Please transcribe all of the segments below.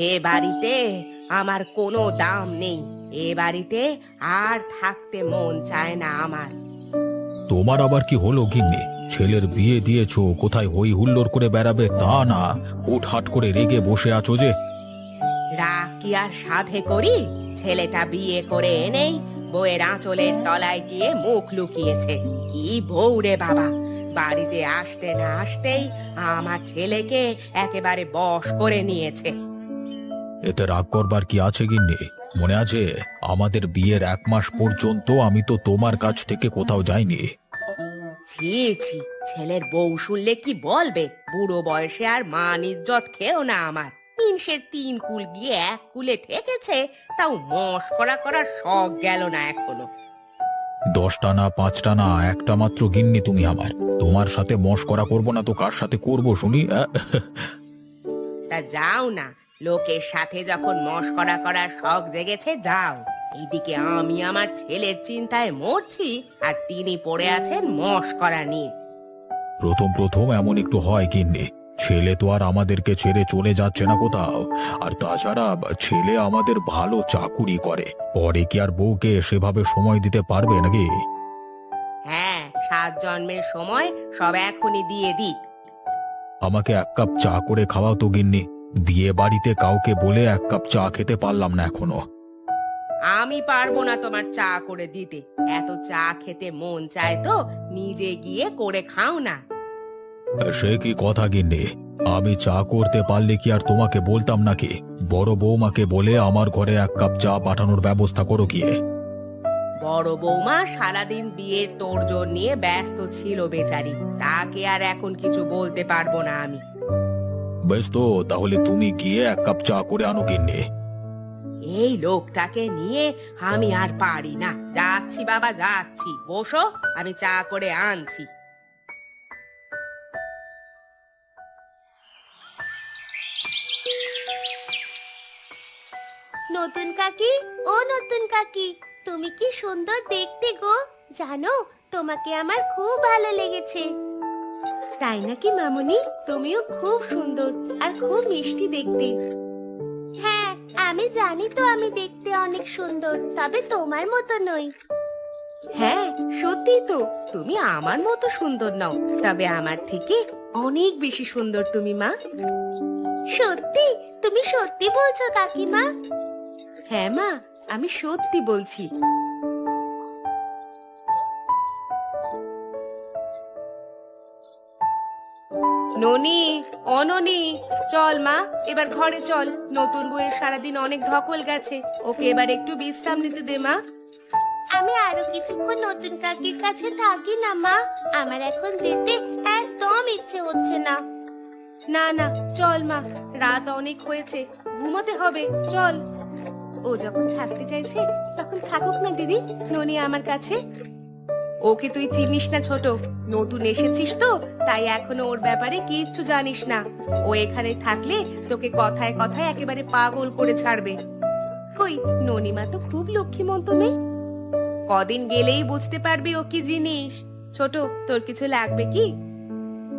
এ বাড়িতে আমার কোনো দাম নেই। এ বাড়িতে আর থাকতে মন চায় না আমার। তোমার আবার কি হলো গিন্নি? ছেলের বিয়ে দিয়েছ কোথায় হই হুল্লোড় করে বেড়াবে তা না। হুটহাট করে রেগে বসে আছো যে। রাগ কি আর সাধে করি? ছেলেটা বিয়ে করে এনেই বউয়ের আঁচলের তলায় গিয়ে মুখ লুকিয়েছে। কি বউ রে বাবা! বাড়িতে আসতে না আসতেই আমার ছেলেকে একেবারে বশ করে নিয়েছে। এতে রাগ করবার কি আছে গিন্নি? মনে আছে আমাদের বিয়ের এক মাস পর্যন্ত আমি তো তোমার কাছ থেকে কোথাও যাইনি। ছি ছি ছেলের বউ শুনলে কি বলবে? বুড়ো বয়সে আর মান ইজ্জত খেও না আমার। তিন সে তিন কুল গিয়ে এক কুলে ঠেকেছে তাও মস্করা করার শখ গেল না এখনও। দশটা না পাঁচটা না একটা মাত্র গিন্নি তুমি আমার। তোমার সাথে মস্করা করব না তো কার সাথে করব শুনি? তা যাও না লোকের সাথে যখন মস্করা করার শখ জেগেছে যাও। এদিকে আমি আমার ছেলের চিন্তায় মরছি আর তিনি পড়ে আছেন মস্করা নিয়ে। প্রথম প্রথম এমন একটু হয় গিন্নি। ছেলে তো আর আমাদেরকে ছেড়ে চলে যাচ্ছে না কোথাও। আর তাছাড়া ছেলে আমাদের ভালো চাকুরি করে। পরে কি আর বউকে সেভাবে সময় দিতে পারবে নাকি? হ্যাঁ সাত জন্মের সময় সব এখনই দিয়ে দিক। আমাকে এক কাপ চা করে খাওয়াও তো গিন্নি। বিয়ে বাড়িতে কাউকে বলে এক কাপ চা খেতে পারলাম না এখনও। আমি পারব না তোমার চা করে দিতে। এত চা খেতে মন চায় তো নিজে গিয়ে করে খাও না। সে কি কথা গিন্নি? আমি চা করতে পারলে কি আর তোমাকে বলতাম নাকি? বড় বৌমাকে বলে আমার ঘরে এক কাপ চা পাঠানোর ব্যবস্থা করো গিয়ে। বড় বৌমা সারাদিন বিয়ের তোড়জোড় নিয়ে ব্যস্ত ছিল বেচারি। তাকে আর এখন কিছু বলতে পারব না আমি। বেশ তো তাহলে তুমি গিয়ে এক কাপ চা করে আনো গিন্নি। এই লোকটাকে নিয়ে আমি আর পারি না। যাচ্ছি বাবা যাচ্ছি। বসো আমি চা করে আনছি। নতুন কাকি? ও নতুন কাকি তুমি কি সুন্দর দেখতে গো। জানো তোমাকে আমার খুব ভালো লেগেছে। তাই নাকি, মামুনি? তুমিও খুব সুন্দর আর খুব মিষ্টি দেখতে। হ্যাঁ আমি জানি তো আমি দেখতে অনেক সুন্দর, তবে তোমার মতো নই। হ্যাঁ সত্যি তো, তুমি আমার মতো সুন্দর নাও, তবে আমার থেকে অনেক বেশি সুন্দর তুমি, মা। সত্যি? তুমি সত্যি বলছো, কাকিমা? হ্যাঁ মা, আমি সত্যি বলছি। ননি অননি চল মা এবার ঘরে চল। নতুন বইয়ের সারাদিন অনেক ধকল গেছে। ওকে এবার একটু বিশ্রাম নিতে দে মা। আমি আরও কিছুক্ষণ নতুন কাকির কাছে থাকি না মা। আমার এখন যেতে একদম ইচ্ছে হচ্ছে না। না না চল মা রাত অনেক হয়েছে ঘুমোতে হবে চল। ও যখন থাকতে চাইছে তখন থাকুক না দিদি ননি আমার কাছে। ওকে তুই চিনিস না ছোট। নতুন এসেছিস তো, তাই এখনও ওর ব্যাপারে কিচ্ছু জানিস না। ও এখানে থাকলে তোকে কথায় কথায় একেবারে পাগল করে ছাড়বে। কই, ননিমা তো খুব লক্ষ্মীমন্ত মেয়ে। কদিন গেলেই বুঝতে পারবি ও কি জিনিস। ছোট, তোর কিছু লাগবে কি?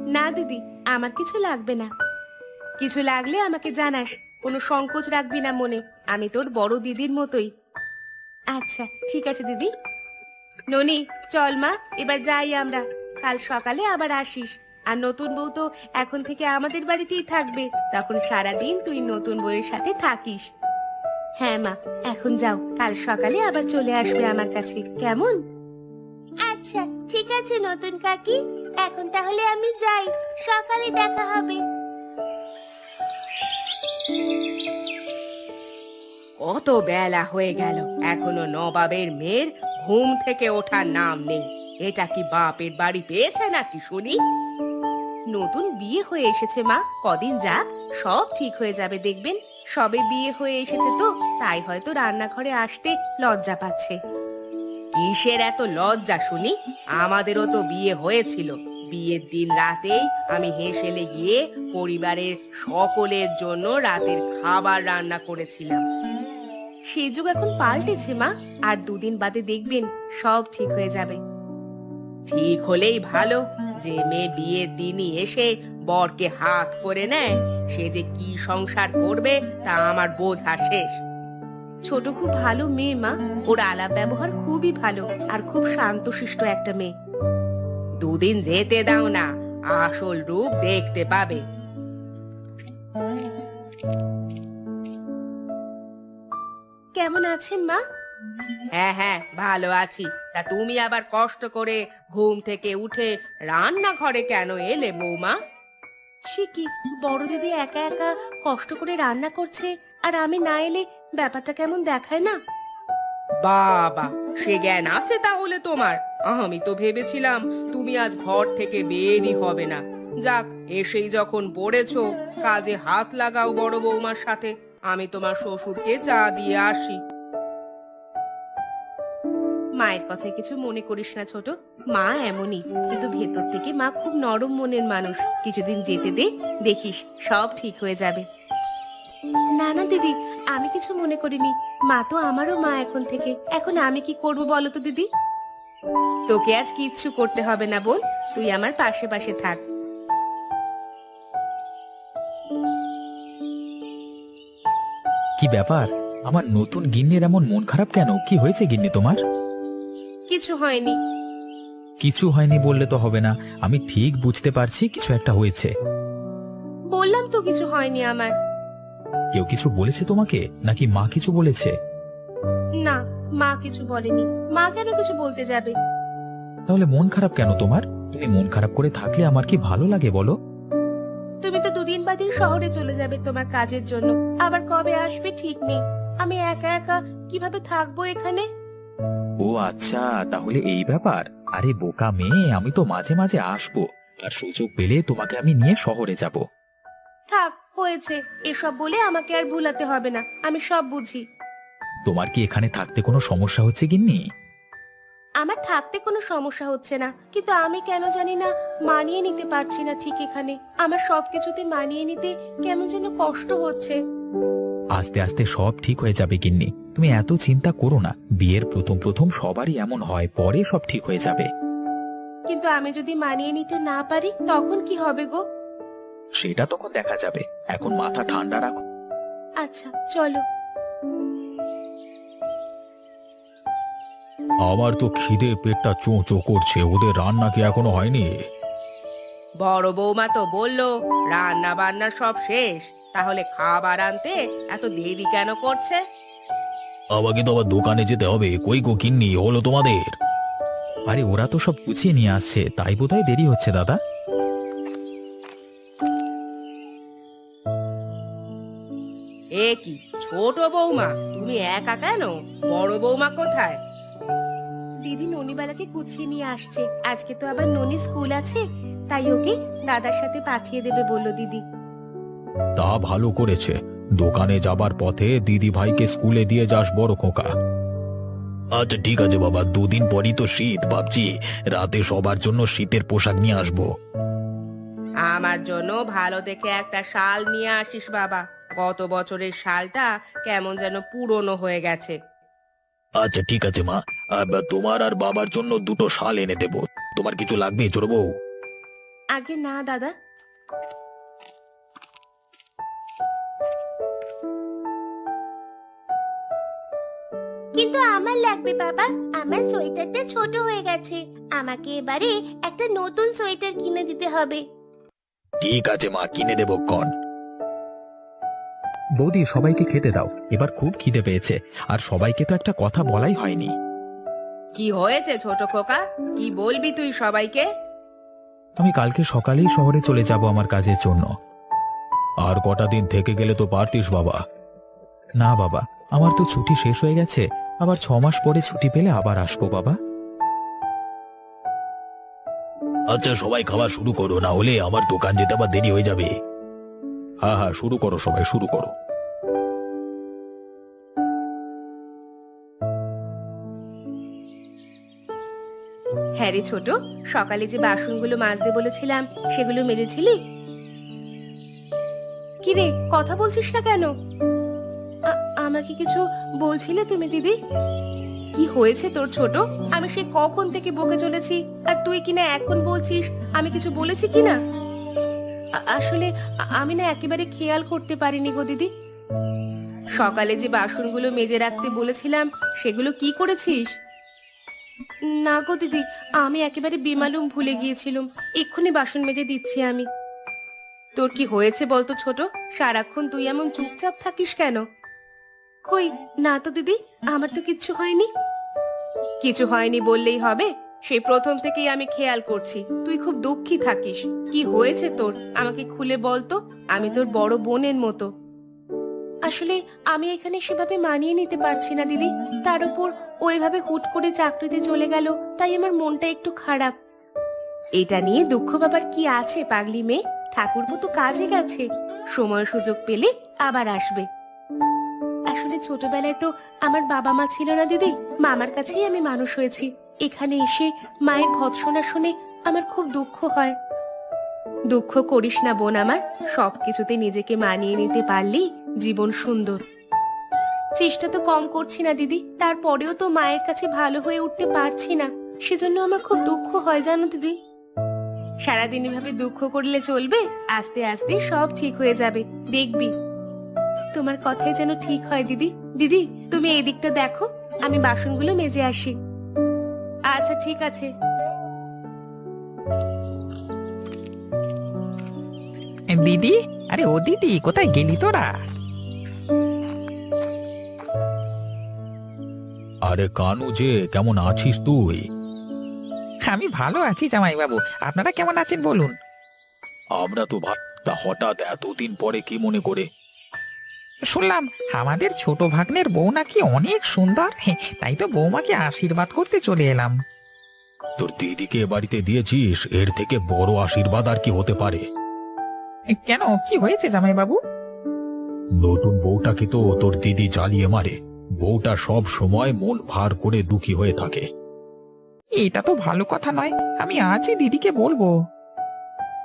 না দিদি, আমার কিছু লাগবে না। কিছু লাগলে আমাকে জানাস, কোনো সংকোচ রাখবি না মনে। আমি তোর বড় দিদির মতোই। আচ্ছা ঠিক আছে দিদি। ননি চল মা এবার যাই আমরা। কাল সকালে আবার আসিস। আর নতুন বউ তো এখন থেকে আমাদের বাড়িতেই থাকবে। তখন সারাদিন তুই নতুন বউয়ের সাথে থাকিস। হ্যাঁ মা এখন যাও। কাল সকালে আবার চলে আসবে আমার কাছে। কেমন? আচ্ছা ঠিক আছে নতুন কাকি। এখন তাহলে আমি যাই। সকালে দেখা হবে। কত বেলা হয়ে গেল। এখনও নবাবের মেয়ের ঘুম থেকে ওঠার নাম নেই। এটা কি বাপের বাড়ি পেয়েছে নাকি, শুনি? নতুন বিয়ে হয়ে এসেছে, মা। কদিন যাক, সব ঠিক হয়ে যাবে, দেখবেন। সবে বিয়ে হয়ে এসেছে তো, তাই হয়তো রান্নাঘরে আসতে লজ্জা পাচ্ছে। কিসের এত লজ্জা, শুনি? আমাদেরও তো বিয়ে হয়েছিল। বিয়ের দিন রাতেই আমি হেসেলে গিয়ে পরিবারের সকলের জন্য রাতের খাবার রান্না করেছিলাম। সে যুগ এখন পাল্টেছে মা। আর দুদিন বাদে দেখবেন সব ঠিক হয়ে যাবে। ঠিক হলেই ভালো। যে মেয়ে বিয়ের দিনই এসে বরকে হাত করে নেয় সে যে কি সংসার করবে তা আমার বোঝা শেষ। ছোট খুব ভালো মেয়ে মা। ওর আলাপ ব্যবহার খুবই ভালো আর খুব শান্তশিষ্ট একটা মেয়ে। দুদিন যেতে দাও না আসল রূপ দেখতে পাবে। কেমন আছেন মা? হ্যাঁ হ্যাঁ ভালো আছি। তা তুমি আবার কষ্ট করে ঘুম থেকে উঠে রান্নাঘরে কেন এলে বৌমা? সে কি বড় দিদি একা একা কষ্ট করে রান্না করছে আর আমি না এলে ব্যাপারটা কেমন দেখায় না? বাবা সে জ্ঞান আছে তাহলে তোমার। আমি তো ভেবেছিলাম তুমি আজ ঘর থেকে বেরই হবে না। যাক এসেই যখন পড়েছো কাজে হাত লাগাও বড় বৌমার সাথে। আমি তোমার শ্বশুরকে চা দিয়ে আসি। মায়ের কথায় কিছু মনে করিস না ছোট। মা এমনই, কিন্তু ভেতর থেকে মা খুব নরম মনের মানুষ। কিছুদিন যেতে দে, দেখিস সব ঠিক হয়ে যাবে। না না দিদি, আমি কিছু মনে করিনি। মা তো আমারও মা এখন থেকে। এখন আমি কি করব বলো তো দিদি? তোকে আজ কিচ্ছু করতে হবে না বোন। তুই আমার পাশে পাশে থাক। কি ব্যাপার? আমার নতুন গিন্নির এমন মন খারাপ কেন? কি হয়েছে গিন্নি তোমার? কিছু হয়নি। কিছু হয়নি বললে তো হবে না। আমি ঠিক বুঝতে পারছি কিছু একটা হয়েছে। বললাম তো কিছু হয়নি আমার। কেউ কিছু বলেছে তোমাকে? নাকি মা কিছু বলেছে? না মা কিছু বলেনি। মা কেন কিছু বলতে যাবে? তাহলে মন খারাপ কেন তোমার? তুমি মন খারাপ করে থাকলে আমার কি ভালো লাগে বলো? শহরে চলে যাবে তোমার কাজের জন্য। আবার কবে আসবে ঠিক নেই। আমি একা একা কীভাবে থাকব এখানে? ও আচ্ছা তাহলে এই ব্যাপার। আরে বোকা মেয়ে আমি তো মাঝে মাঝে আসব। আর সুযোগ পেলে তোমাকে আমি নিয়ে শহরে যাব। থাক হয়েছে। এসব বলে আমাকে আর ভুলাতে হবে না। আমি সব বুঝি। তোমার কি এখানে থাকতে কোনো সমস্যা হচ্ছে গিন্নি? আমার থাকতে কোনো সমস্যা হচ্ছে না কিন্তু আমি কেন জানি না মানিয়ে নিতে পারছি না ঠিক এখানে। আমার সবকিছুতে মানিয়ে নিতে কেমন যেন কষ্ট হচ্ছে। আস্তে আস্তে সব ঠিক হয়ে যাবে গিন্নি। তুমি এত চিন্তা করো না বিয়ের প্রথম প্রথম সবারই এমন হয় পরে সব ঠিক হয়ে যাবে। কিন্তু আমি যদি মানিয়ে নিতে না পারি তখন কি হবে গো? সেটা তখন দেখা যাবে। এখন মাথা ঠান্ডা রাখো। আচ্ছা চলো। আমার তো খিদে পেটটা চোঁ চো করছে ওদের রান্না কি এখনও হয়নি? বড় বৌমা তো বলল রান্না বান্না সব শেষ তাহলে খাবার আনতে এত দেরি কেন করছে? আমাকে তো আবার দোকানে যেতে হবে কই গো কিন্নি হলো তোমাদের? আরে ওরা তো সব গুছিয়ে নিয়ে আসছে তাই বোধহয় দেরি হচ্ছে দাদা। এ কি ছোট বৌমা তুমি একা কেন? বড় বৌমা কোথায়? দিদি ননিবালাকে গুছিয়ে নিয়ে আসছে। আজকে তো আবার ননি স্কুল আছে তাই ওকে দাদার সাথে পাঠিয়ে দেবে বলল দিদি। তা ভালো করেছে। দোকানে যাবার পথে দিদি ভাইকে স্কুলে দিয়ে যাস বড় খোকা। আচ্ছা ঠিক আছে বাবা দুদিন পরই তো শীত ভাবছি রাতে সবার জন্য শীতের পোশাক নিয়ে আসব। আমার জন্য ভালো দেখে একটা শাল নিয়ে আসিস বাবা। গত বছরের শালটা কেমন যেন পুরনো হয়ে গেছে। আচ্ছা ঠিক আছে মা। আহ, তোমার আর বাবার জন্য দুটো শাল এনে দেবো। তোমার কিছু লাগবে ছোট বউ? আগে না দাদা। কিন্তু আমার লাগবে বাবা। আমার সোয়েটারটা ছোট হয়ে গেছে। আমাকে এবারে একটা নতুন সোয়েটার কিনে দিতে হবে। ঠিক আছে মা কিনে দেবো কন। বৌদি সবাইকে খেতে দাও। এবার খুব খিদে পেয়েছে। আর সবাইকে তো একটা কথা বলাই হয়নি। কি হয়েছে ছোট খোকা? কি বলবি তুই সবাইকে? আমি কালকে সকালেই শহরে চলে যাব আমার কাজের জন্য। আর কটা দিন থেকে গেলে তো পারতিস বাবা। না বাবা আমার তো ছুটি শেষ হয়ে গেছে। আবার ছ মাস পরে ছুটি পেলে আবার আসব বাবা। আচ্ছা সবাই খাওয়া শুরু করো না হলে আমার দোকান যেতে আবার দেরি হয়ে যাবে। হ্যাঁ হ্যাঁ শুরু করো সবাই, শুরু করো। হ্যাঁ রে ছোট, সকালে যে বাসনগুলো মাজতে বলেছিলাম, সেগুলো মেরেছিলি কি রে কথা বলছিস না কেন? আমাকে কিছু বলছিলে তুমি, দিদি? কি হয়েছে তোর ছোট? আমি সে কখন থেকে বকে চলেছি? আর তুই কিনা এখন বলছিস? আমি কিছু বলেছি কিনা? আসলে আমি না একেবারে খেয়াল করতে পারিনি গো দিদি। সকালে যে বাসনগুলো মেজে রাখতে বলেছিলাম, সেগুলো কি করেছিস? না গো দিদি, আমি একেবারে বেমালুম ভুলে গিয়েছিলাম। এক্ষুনি বাসন মেজে দিচ্ছি আমি। তোর কি হয়েছে বলতো ছোট? সারাক্ষণ তুই এমন চুপচাপ থাকিস কেন? কই, না তো দিদি, আমার তো কিচ্ছু হয়নি। কিছু হয়নি বললেই হবে। সেই প্রথম থেকেই আমি খেয়াল করছি। তুই খুব দুঃখী থাকিস। কি হয়েছে তোর? আমাকে খুলে বলতো আমি তোর বড় বোনের মতো। আসলে আমি এখানে সেভাবে মানিয়ে নিতে পারছি না, দিদি। তার উপর ও এভাবে হুট করে চাকরিতে চলে গেল, তাই আমার মনটা একটু খারাপ। এটা নিয়ে দুঃখ বাবার কি আছে, পাগলি মেয়ে? ঠাকুরপো তো কাজে গেছে। সময় সুযোগ পেলে আবার আসবে। আসলে ছোটবেলায় তো আমার বাবা মা ছিল না, দিদি। মামার কাছেই আমি মানুষ হয়েছি। এখানে এসে মায়ের ভৎসনা শুনে আমার খুব দুঃখ হয়। দুঃখ করিস না বোন আমার সবকিছুতে নিজেকে মানিয়ে নিতে পারলেই জীবন সুন্দর। চেষ্টা তো কম করছি না দিদি, তারপরেও তো মায়ের কাছে ভালো হয়ে উঠতে পারছি না। সেজন্য আমার খুব দুঃখ হয়, জানো দিদি? সারাদিন এভাবে দুঃখ করলে চলবে, আস্তে আস্তে সব ঠিক হয়ে যাবে, দেখবি। তোমার কথাই যেন ঠিক হয় দিদি। দিদি, তুমি এই দিকটা দেখো, আমি বাসনগুলো মেজে আসি। আচ্ছা ঠিক আছে। দিদি? আরে ও দিদি কোথায় গেলি তোরা? আরে কানু যে কেমন আছিস তুই? আমি ভালো আছি জামাই বাবু আপনারা কেমন আছেন বলুন। আমরা তো ভাবতা হঠাৎ এতদিন পরে কি মনে করে শুনলাম আমাদের ছোট ভাগ্নের বউ নাকি অনেক সুন্দর। হে, তাই তো বৌমাকে আশীর্বাদ করতে চলে এলাম। তোর দিদিকে এ বাড়িতে দিয়েছিস এর থেকে বড় আশীর্বাদ আর কি হতে পারে? কেন? কি হয়েছে জামাই বাবু নতুন বউটাকে তো তোর দিদি জ্বালিয়ে মারে। বউটা সব সময় মন ভার করে দুঃখী হয়ে থাকে। এটা তো ভালো কথা নয় আমি আজই দিদিকে বলব।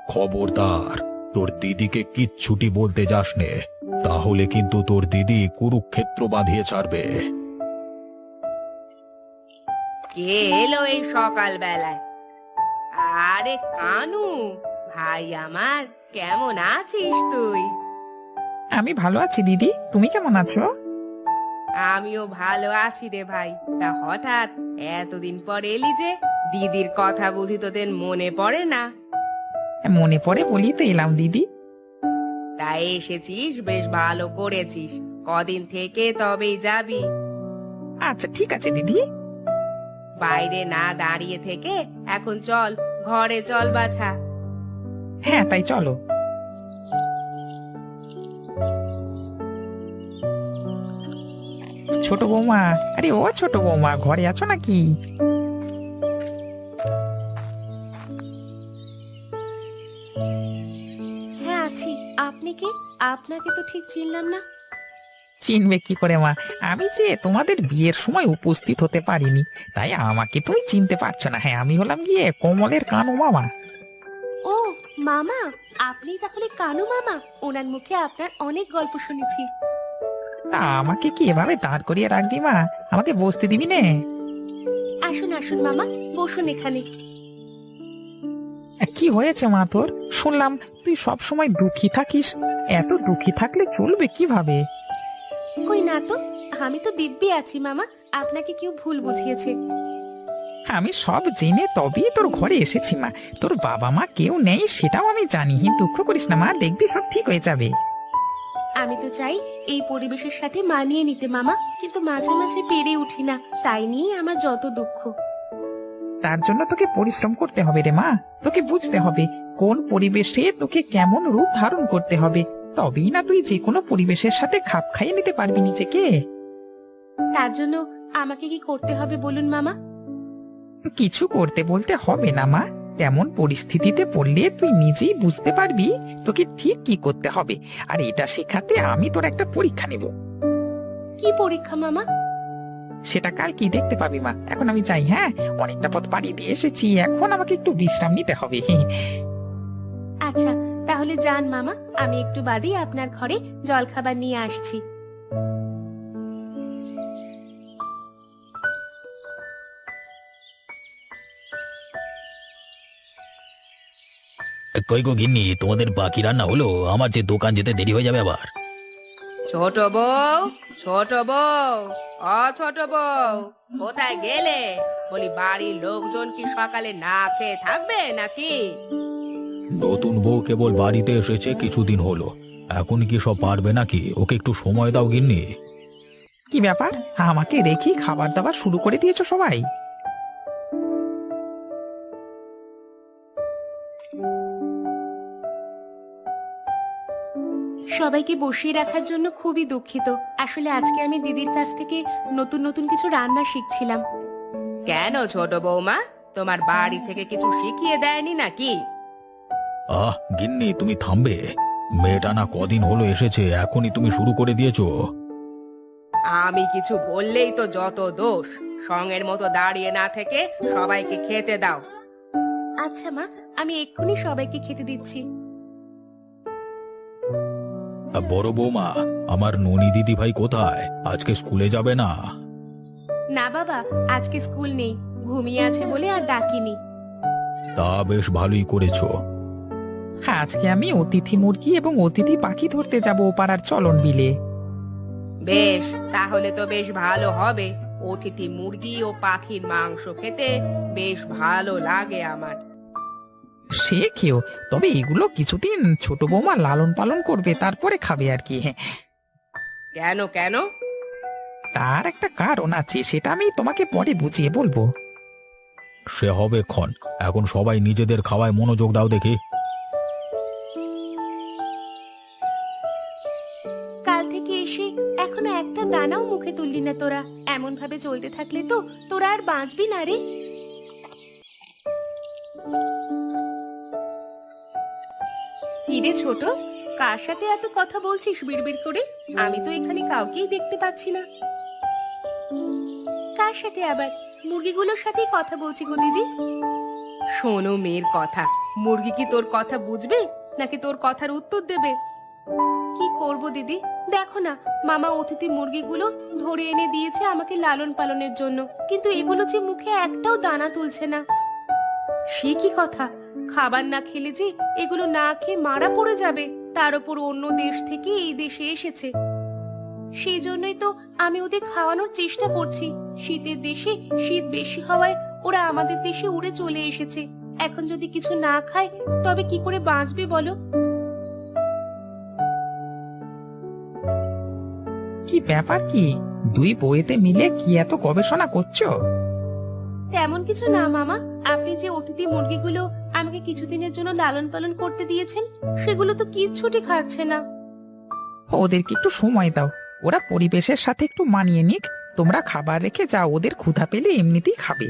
খবরদার তোর দিদিকে কিচ্ছুটি বলতে যাস নে তাহলে কিন্তু তোর দিদি কুরুক্ষেত্র বাঁধিয়ে ছাড়বে। কে এলো এই সকাল বেলায় আরে কানু ভাই আমার কেমন আছিস তুই? আমি ভালো আছি দিদি তুমি কেমন আছো? আমিও ভালো আছি রে ভাই। তা হঠাৎ এতদিন পর এলি যে দিদির কথা বুঝি তোদের মনে পড়ে না? মনে পড়ে বলি তো এলাম দিদি। এসেছিস? বেশ ভালো করেছিস। কদিন থেকে তবেই যাবি। আচ্ছা ঠিক আছে দিদি। বাইরে না দাঁড়িয়ে থেকে এখন চল ঘরে চল বাছা। হ্যাঁ তাই চলো। ছোট বৌমা আরে ও ছোট বৌমা ঘরে আছো নাকি? আপনাকে তো ঠিক চিনলাম না। চিনবে কি করে মা? আমি যে তোমাদের বিয়ের সময় উপস্থিত হতে পারিনি তাই আমাকে তুমি চিনতে পারছ না। হ্যাঁ আমি হলাম গিয়ে কমলের কানু মামা। ও মামা আপনি তাহলে কানু মামা? ওনার মুখে আপনার অনেক গল্প শুনেছি। তা আমাকে কি এভাবে দাঁড় করিয়ে রাখবি মা? আমাকে বসতে দিবি নে? আসুন আসুন মামা বসুন এখানে। কি হয়েছে মা তোর? শুনলাম তুই সব সময় দুঃখী থাকিস। এত দুঃখী থাকলে চলবে কীভাবে? কই না তো আমি তো দিব্যি আছি মামা আপনাকে কেউ ভুল বুঝিয়েছে। আমি সব জেনে তবেই তোর ঘরে এসেছি মা। তোর বাবা মা কেউ নেই সেটাও আমি জানি। দুঃখ করিস না মা দেখবি সব ঠিক হয়ে যাবে। আমি তো চাই এই পরিবেশের সাথে মানিয়ে নিতে মামা কিন্তু মাঝে মাঝে পেরে উঠি না তাই নিয়ে আমার যত দুঃখ। তার জন্য তোকে পরিশ্রম করতে হবে রে মা। তোকে বুঝতে হবে কোন পরিবেশে তোকে কেমন রূপ ধারণ করতে হবে। তবেই না তুই যে কোনো পরিবেশের সাথে খাপ খাইয়ে নিতে পারবি নিজেকে। তার জন্য আমাকে কি করতে হবে বলুন মামা? কিছু করতে বলতে হবে না মা। তেমন পরিস্থিতিতে পড়লে তুই নিজেই বুঝতে পারবি তোকে ঠিক কি করতে হবে। আর এটা শেখাতে আমি তোর একটা পরীক্ষা নেব। কি পরীক্ষা মামা? সেটা কাল কি দেখতে পাবি মা। এখন আমি যাই হ্যাঁ? অনেকটা পথ পাড়ি দিয়ে এসেছি এখন আমাকে একটু বিশ্রাম নিতে হবে। আচ্ছা তাহলে যান মামা আমি একটু বাদেই আপনার ঘরে জলখাবার নিয়ে আসছি। কই গো গিন্নি তোমাদের বাকি রান্না হলো? আমার যে দোকান যেতে দেরি হয়ে যাবে আবার। ছোট বউ ছোট বউ। অ ছোট বউ কোথায় গেলে? বলি বাড়ির লোকজন কি সকালে না খেয়ে থাকবে নাকি? নতুন বউ কেবল বাড়িতে এসেছে কিছুদিন হলো। এখন কি সব পারবে নাকি? ওকে একটু সময় দাও গিন্নি। কি ব্যাপার? আমাকে রেখে খাবার দাবার শুরু করে দিয়েছ সবাই? সবাইকে বসিয়ে রাখার জন্য খুবই দুঃখিত। আসলে আজকে আমি দিদির কাছ থেকে নতুন নতুন কিছু রান্না শিখছিলাম। কেন ছোট বৌমা? তোমার বাড়ি থেকে কিছু শিখিয়ে দেয়নি নাকি? আহ গিন্নি তুমি থামবে। মেয়েটা না কদিন হলো এসেছে এখনই তুমি শুরু করে দিয়েছ। আমি কিছু বললেই তো যত দোষ। সঙ্গের মতো দাঁড়িয়ে না থেকে সবাইকে খেতে দাও। আচ্ছা মা আমি এক্ষুনি সবাইকে খেতে দিচ্ছি। বড় বৌমা আমার ননি দিদি ভাই কোথায়? আজকে স্কুলে যাবে না? না বাবা আজকে স্কুল নেই। ঘুমিয়ে আছে বলে আর ডাকিনি। তা বেশ ভালোই করেছ। হ্যাঁ আজকে আমি অতিথি মুরগি এবং অতিথি পাখি ধরতে যাব ও পাড়ার চলন বিলে। বেশ তাহলে তো বেশ ভালো হবে। অতিথি মুরগি ও পাখির মাংস খেতে বেশ ভালো লাগে আমার। সে খেও তবে এগুলো কিছুদিন ছোট বৌমা লালন পালন করবে তারপরে খাবে আর কি। হ্যাঁ কেন কেন? তার একটা কারণ আছে সেটা আমি তোমাকে পরে বুঝিয়ে বলব। সে হবে ক্ষণ। এখন সবাই নিজেদের খাওয়ায় মনোযোগ দাও দেখি। কাল থেকে এসে এখনও একটা দানাও মুখে তুললি না তোরা। এমন ভাবে চলতে থাকলে তো তোরা আর বাঁচবি না রে। কিরে ছোট? কার সাথে এত কথা বলছিস বিড়বিড় করে? আমি তো এখানে কাউকেই দেখতে পাচ্ছি না। কার সাথে আবার? মুরগিগুলোর সাথেই কথা বলছি গো দিদি। শোনো মেয়ের কথা, মুরগি কি তোর কথা বুঝবে? নাকি তোর কথার উত্তর দেবে? কি করব দিদি? দেখো না, মামা অতিথি মুরগিগুলো ধরে এনে দিয়েছে আমাকে লালন পালনের জন্য। কিন্তু এগুলো যে মুখে একটাও দানা তুলছে না। সে কি কথা? খাবার না খেলে যে এগুলো না খেয়ে মারা পড়ে যাবে, তার উপর অন্য দেশ থেকে এই দেশে এসেছে। সেই জন্যই তো আমি ওদের খাওয়ানোর চেষ্টা করছি। শীতের দেশে শীত বেশি হওয়ায় ওরা আমাদের দেশে উড়ে চলে এসেছে। এখন যদি কিছু না খায়, তবে কি করে বাঁচবে বলো? কি ব্যাপার কি? দুই বইয়েতে মিলে কি এত গবেষণা করছ? তেমন কিছু না মামা। আপনি যে অতিথি মুরগিগুলো আমাকে কিছুদিনের জন্য লালন পালন করতে দিয়েছেন সেগুলো তো কিচ্ছুটি খাচ্ছে না। ওদেরকে একটু সময় দাও। ওরা পরিবেশের সাথে একটু মানিয়ে নিক। তোমরা খাবার রেখে যাও ওদের ক্ষুধা পেলে এমনিতেই খাবে।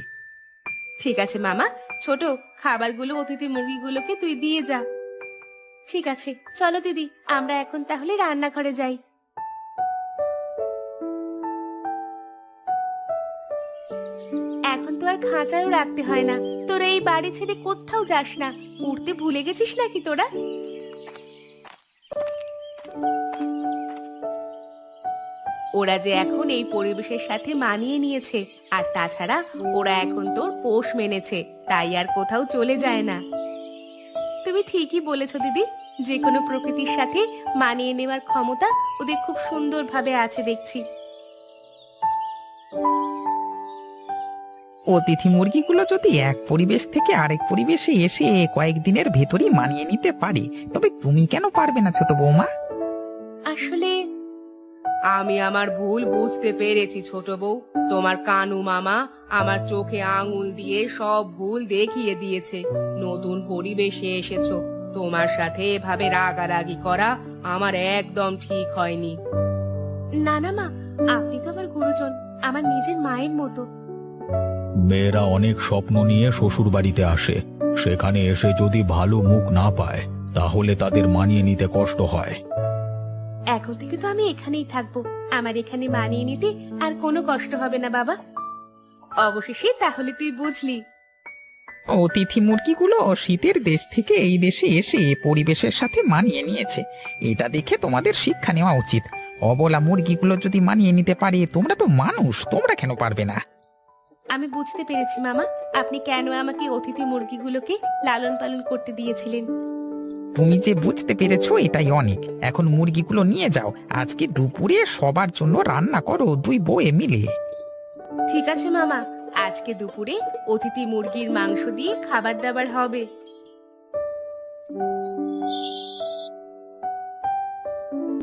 ঠিক আছে মামা। ছোট খাবারগুলো অতিথি মুরগিগুলোকে তুই দিয়ে যা। ঠিক আছে চলো দিদি আমরা এখন তাহলে রান্নাঘরে যাই। এখন তো আর খাঁচায়ও রাখতে হয় না। তোরা এই বাড়ি ছেড়ে কোথাও যাস না। উঠতে ভুলে গেছিস নাকি তোরা? ওরা যে এখন এই পরিবেশের সাথে মানিয়ে নিয়েছে, আর তাছাড়া ওরা এখন তোর পোষ মেনেছে, তাই আর কোথাও চলে যায় না। তুমি ঠিকই বলেছ, দিদি। যে কোনো প্রকৃতির সাথে মানিয়ে নেওয়ার ক্ষমতা ওদের খুব সুন্দরভাবে আছে, দেখছি। অতিথি মুরগিগুলো যদি এক পরিবেশ থেকে আরেক পরিবেশে এসে কয়েকদিনের ভেতরই মানিয়ে নিতে পারে তবে তুমি কেন পারবে না ছোট বৌমা? আসলে আমি আমার ভুল বুঝতে পেরেছি ছোট বউ। তোমার কানু মামা আমার চোখে আঙুল দিয়ে সব ভুল দেখিয়ে দিয়েছে। নতুন পরিবেশে এসেছ। তোমার সাথে এভাবে রাগারাগি করা আমার একদম ঠিক হয়নি। না না মা আপনি তো আমার গুরুজন আমার নিজের মায়ের মতো। মেয়েরা অনেক স্বপ্ন নিয়ে শ্বশুর বাড়িতে আসে। সেখানে এসে যদি ভালো মুখ না পায় তাহলে তাদের মানিয়ে নিতে কষ্ট হয়। এখন থেকে তো আমি এখানেই থাকব। আমার এখানে মানিয়ে নিতে আর কোনো কষ্ট হবে না বাবা। অবশেষে তাহলে তুই বুঝলি। অতিথি মুরগিগুলো শীতের দেশ থেকে এই দেশে এসে পরিবেশের সাথে মানিয়ে নিয়েছে। এটা দেখে তোমাদের শিক্ষা নেওয়া উচিত। অবলা মুরগিগুলো যদি মানিয়ে নিতে পারে তোমরা তো মানুষ তোমরা কেন পারবে না? আমি বুঝতে পেরেছি মামা। আপনি কেন আমাকে অতিথি মুরগিগুলোকে লালন পালন করতে দিয়েছিলেন? তুমি যে বুঝতে পেরেছ এটাই অনেক। এখন মুরগিগুলো নিয়ে যাও। আজকে দুপুরে সবার জন্য রান্না করো দুই বউয়ে মিলে। ঠিক আছে মামা। আজকে দুপুরে অতিথি মুরগির মাংস দিয়ে খাবার দাবার হবে।